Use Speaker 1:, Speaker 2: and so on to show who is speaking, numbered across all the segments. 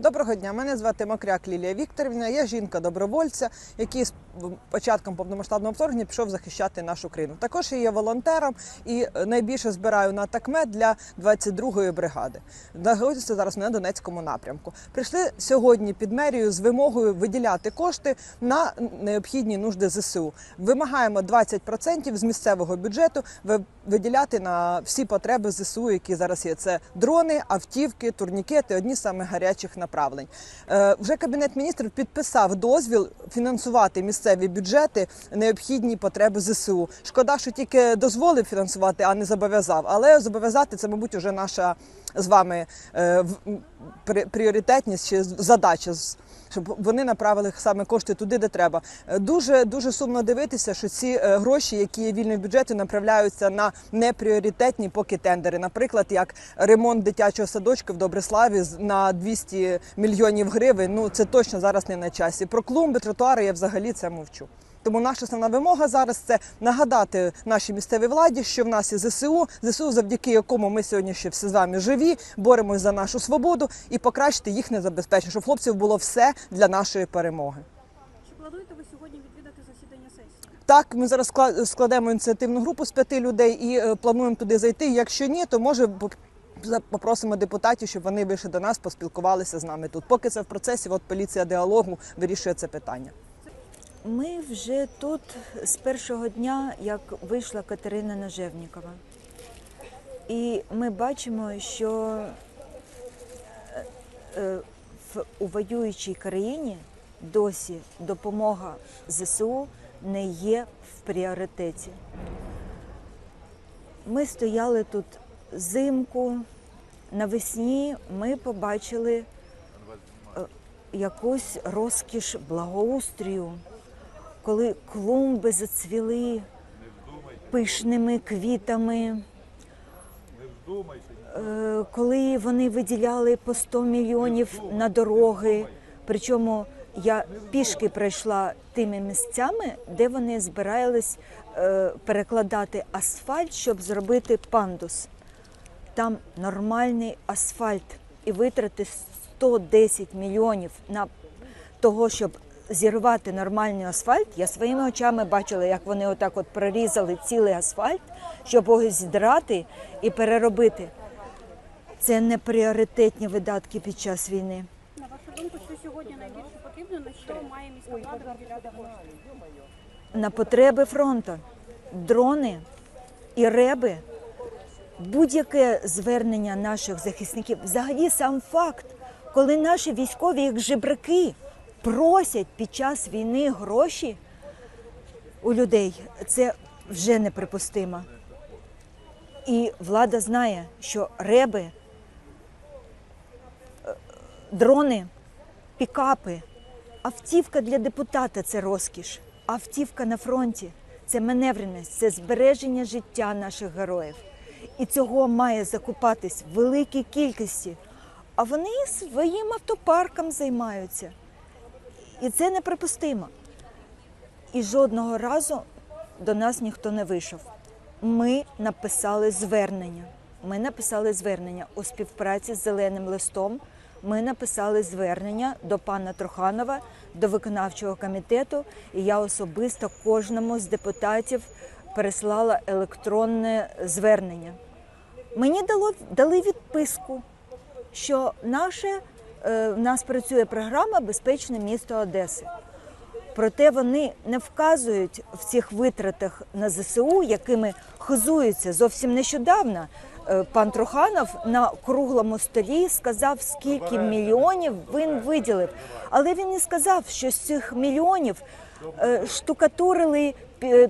Speaker 1: Доброго дня, мене звати Мокряк Лілія Вікторівна. Я жінка-добровольця, який з початком повномасштабного вторгнення пішов захищати нашу країну. Також я є волонтером і найбільше збираю на такмет для 22-ї бригади. Знаходжуся зараз на Донецькому напрямку. Прийшли сьогодні під мерію з вимогою виділяти кошти на необхідні нужди ЗСУ. Вимагаємо 20% з місцевого бюджету виділяти на всі потреби ЗСУ, які зараз є. Це дрони, автівки, турнікети, одні з самих гарячих направлень. Е, Вже кабінет міністрів підписав дозвіл фінансувати місцеві бюджети необхідні потреби ЗСУ. Шкода, що тільки дозволив фінансувати, а не зобов'язав. Але зобов'язати це, мабуть, уже наша з вами е, пріоритетність чи задача. Щоб вони направили саме кошти туди, де треба. Е, Дуже дуже сумно дивитися, що ці е, гроші, які є вільні в бюджеті, направляються на непріоритетні поки тендери. Наприклад, як ремонт дитячого садочка в Добриславі на 200 мільйонів гривень. Ну це точно зараз не на часі. Про клумби, тротуари я взагалі це мовчу. Тому наша основна вимога зараз це нагадати нашій місцевій владі, що в нас є ЗСУ, ЗСУ, завдяки якому ми сьогодні ще всі з вами живі, боремось за нашу свободу і покращити їхнє забезпечення, щоб хлопців було все для нашої перемоги.
Speaker 2: Чи плануєте ви сьогодні відвідати засідання сесії?
Speaker 1: Так, ми зараз скла- складемо ініціативну групу з п'яти людей і е, плануємо туди зайти. Якщо ні, то може попросимо депутатів, щоб вони вийшли до нас, поспілкувалися з нами тут. Поки це в процесі, от поліція діалогу вирішує це питання.
Speaker 3: Ми вже тут з першого дня, як вийшла Катерина Нажевнікова. І ми бачимо, що е, е, у воюючій країні досі допомога ЗСУ не є в пріоритеті. Ми стояли тут зимку, навесні ми побачили е, якусь розкіш благоустрію, коли клумби зацвіли пишними квітами. Е, Коли вони виділяли по 100 мільйонів на дороги, причому я пішки пройшла тими місцями, де вони збирались е, перекладати асфальт, щоб зробити пандус. Там нормальний асфальт і витрати 110 мільйонів на того, щоб зірвати нормальний асфальт. Я своїми очами бачила, як вони отак от прорізали цілий асфальт, щоб його зідрати і переробити. Це не пріоритетні видатки під час війни.
Speaker 2: На вашу думку, що сьогодні найбільше потрібно, на що має міська влада виділяти кошти?
Speaker 3: на потреби фронту, дрони і реби, будь-яке звернення наших захисників, взагалі сам факт, коли наші військові, як жебраки, просять під час війни гроші у людей, це вже неприпустимо. І влада знає, що реби, е, дрони, пікапи, Автівка для депутата це розкіш. Автівка на фронті це маневреність, це збереження життя наших героїв. І цього має закупатись в великій кількості. А вони своїм автопарком займаються. І це неприпустимо. І жодного разу до нас ніхто не вийшов. Ми написали звернення. Ми написали звернення у співпраці з Зеленим листом. Ми написали звернення до пана Троханова, до виконавчого комітету, і я особисто кожному з депутатів переслала електронне звернення. Мені дало, дали відписку, що наше, в нас працює програма Безпечне місто Одеси. Проте вони не вказують в цих витратах на ЗСУ, якими хизуються зовсім нещодавно. Е, Пан Труханов на круглому столі сказав, скільки мільйонів він виділив. Але він не сказав, що з цих мільйонів е, штукатурили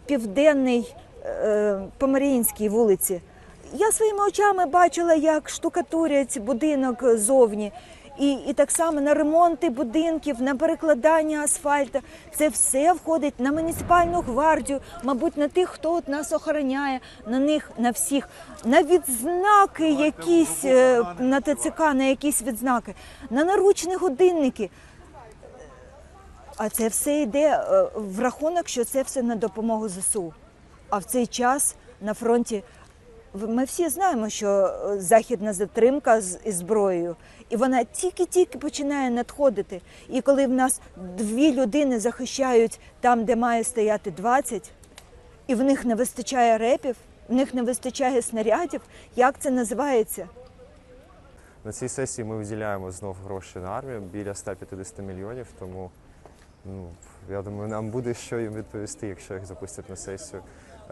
Speaker 3: південний е, по Маріїнській вулиці. Я своїми очами бачила, як штукатурять будинок зовні. І, і так само на ремонти будинків, на перекладання асфальту. Це все входить на муніципальну гвардію, мабуть, на тих, хто от нас охороняє, на них, на всіх, на відзнаки якісь е, на ТЦК, на якісь відзнаки, на наручні годинники. А це все йде е, в рахунок, що це все на допомогу ЗСУ. А в цей час на фронті Ми всі знаємо, що е, західна затримка з зброєю, і вона тільки-тільки починає надходити. І коли в нас дві людини захищають там, де має стояти 20, і в них не вистачає репів, в них не вистачає снарядів, як це називається?
Speaker 4: На цій сесії ми виділяємо знов гроші на армію біля 150 мільйонів. Тому ну, я думаю, нам буде що їм відповісти, якщо їх запустять на сесію.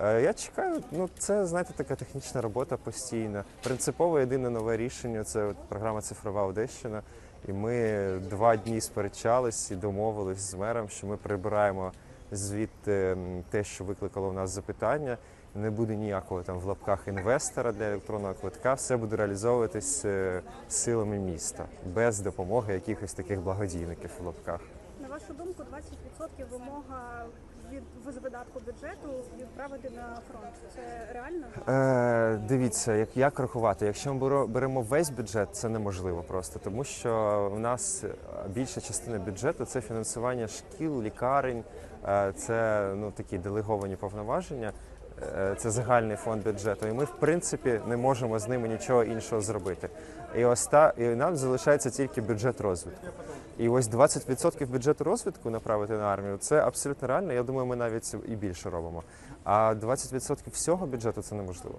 Speaker 4: Е, Я чекаю, ну це знаєте, така технічна робота постійна. Принципово єдине нове рішення це програма Цифрова Одещина. І ми два дні сперечались і домовились з мером, що ми прибираємо звідти те, що викликало в нас запитання. Не буде ніякого там в лапках інвестора для електронного квитка. Все буде реалізовуватись е, силами міста без допомоги якихось таких благодійників в лапках.
Speaker 2: На вашу думку, 20% вимога від з видатку бюджету відправити на фронт. Це реально?
Speaker 4: Е, дивіться, як, як рахувати. Якщо ми беремо весь бюджет, це неможливо просто, тому що у нас е, більша частина бюджету це фінансування шкіл, лікарень, е, це ну такі делеговані повноваження. е, Це загальний фонд бюджету, і ми в принципі не можемо з ними нічого іншого зробити. І оста і нам залишається тільки бюджет розвитку. І ось 20% бюджету розвитку направити на армію це абсолютно реально. Я думаю, ми навіть і більше робимо. А 20% всього бюджету це неможливо.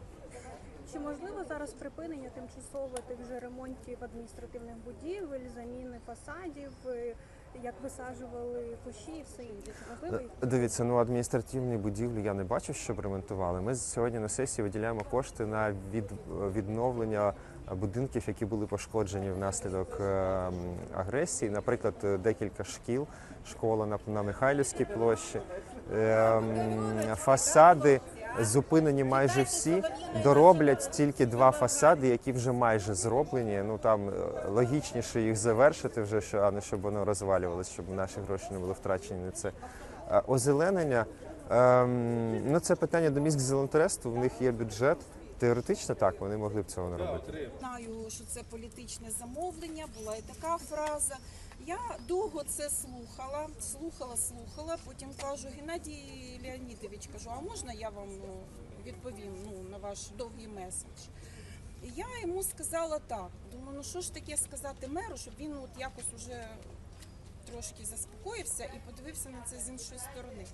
Speaker 2: Чи можливо зараз припинення тимчасово тих же ремонтів адміністративних будівель, заміни фасадів, е, як висаджували кущі і все інше? Можливо?
Speaker 4: Дивіться, ну адміністративні будівлі я не бачу, щоб ремонтували. Ми сьогодні на сесії виділяємо кошти на від, відновлення будинків, які були пошкоджені внаслідок е, агресії. Наприклад, декілька шкіл, школа на, на Михайлівській площі. Е, м, фасади зупинені майже всі. Дороблять тільки два фасади, які вже майже зроблені. Ну там е, логічніше їх завершити вже, що а не щоб воно розвалювалося, щоб наші гроші не були втрачені на це. Е, Озеленення ем, ну це питання до міськ зеленотересту. В них є бюджет. Теоретично так, вони могли б цього не робити.
Speaker 5: Знаю, що це політичне замовлення, була і така фраза. Я довго це слухала, слухала, слухала. Потім кажу, Геннадій Леонідович, кажу, а можна я вам ну, відповім ну, на ваш довгий меседж? І я йому сказала так. Думаю, ну що ж таке сказати меру, щоб він от якось уже трошки заспокоївся і подивився на це з іншої сторони.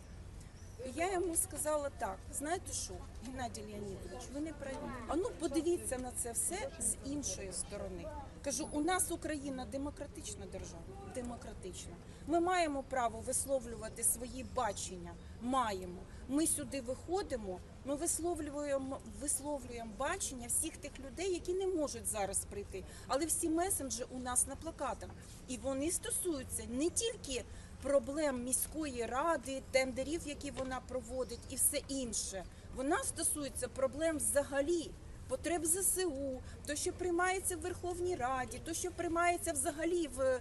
Speaker 5: Я йому сказала так: знаєте що, Геннадій Леонідович, ви не праві. А ну подивіться на це все з іншої сторони. Кажу, у нас Україна демократична держава. Демократична. Ми маємо право висловлювати свої бачення. Маємо. Ми сюди виходимо, ми висловлюємо, висловлюємо бачення всіх тих людей, які не можуть зараз прийти. Але всі месенджі у нас на плакатах. І вони стосуються не тільки проблем міської ради, тендерів, які вона проводить, і все інше. Вона стосується проблем взагалі. Потреб ЗСУ, то, що приймається в Верховній Раді, то, що приймається взагалі в,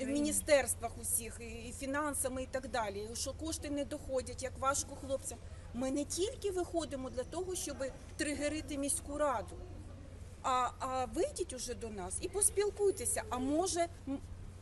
Speaker 5: в міністерствах усіх, і, фінансами і так далі, що кошти не доходять, як важко хлопцям. Ми не тільки виходимо для того, щоб тригерити міську раду, а, а вийдіть уже до нас і поспілкуйтеся. А може,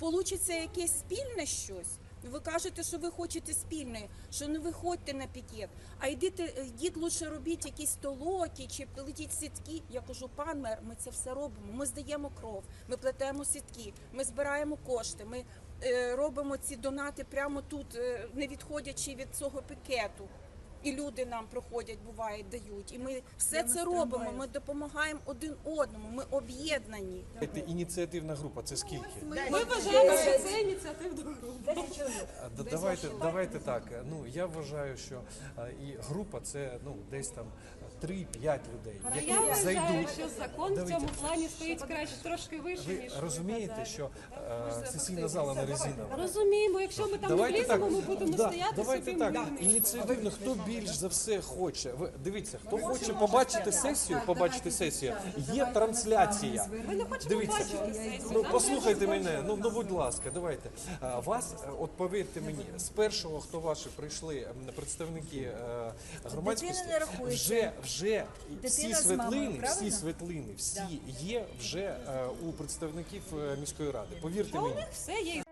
Speaker 5: вийде якесь спільне щось? Ви кажете, що ви хочете спільної, що не виходьте на пікет, а йдіть, йдіть лучше робіть якісь толоки чи летіть сітки. Я кажу, пан мер, ми це все робимо. Ми здаємо кров, ми плетемо сітки, ми збираємо кошти, ми е, робимо ці донати прямо тут, е, не відходячи від цього пікету. І люди нам проходять, буває, дають. І ми все це робимо. Ми допомагаємо один одному. Ми об'єднані.
Speaker 6: Це ініціативна група, це скільки?
Speaker 2: Ми вважаємо, що це ініціативна група.
Speaker 6: Давайте, давайте так. Ну я вважаю, що і група це ну десь там 3-5 людей,
Speaker 7: А
Speaker 6: які
Speaker 7: я вважаю,
Speaker 6: зайдуть.
Speaker 7: що закон в цьому плані стоїть краще трошки вище,
Speaker 6: Ви
Speaker 7: ніж
Speaker 6: розумієте, що е, сесійна зала не резинова.
Speaker 7: розуміємо, якщо ми там не вліземо, ми будемо
Speaker 6: да,
Speaker 7: стояти
Speaker 6: давайте так. Ініціативно, хто більш за все хоче. Ви дивіться, хто хоче побачити сесію, побачити сесію. Є трансляція.
Speaker 7: Ми не хочемо
Speaker 6: Дивіться,
Speaker 7: бачити сесію.
Speaker 6: ну послухайте мене. Ну ну будь ласка, давайте. Вас, е, от повірте мені, з першого, хто ваші прийшли представники е, громадськості, вже вже всі світлини, всі світлини, всі є вже е, у представників е, міської ради. Повірте мені.
Speaker 7: все є.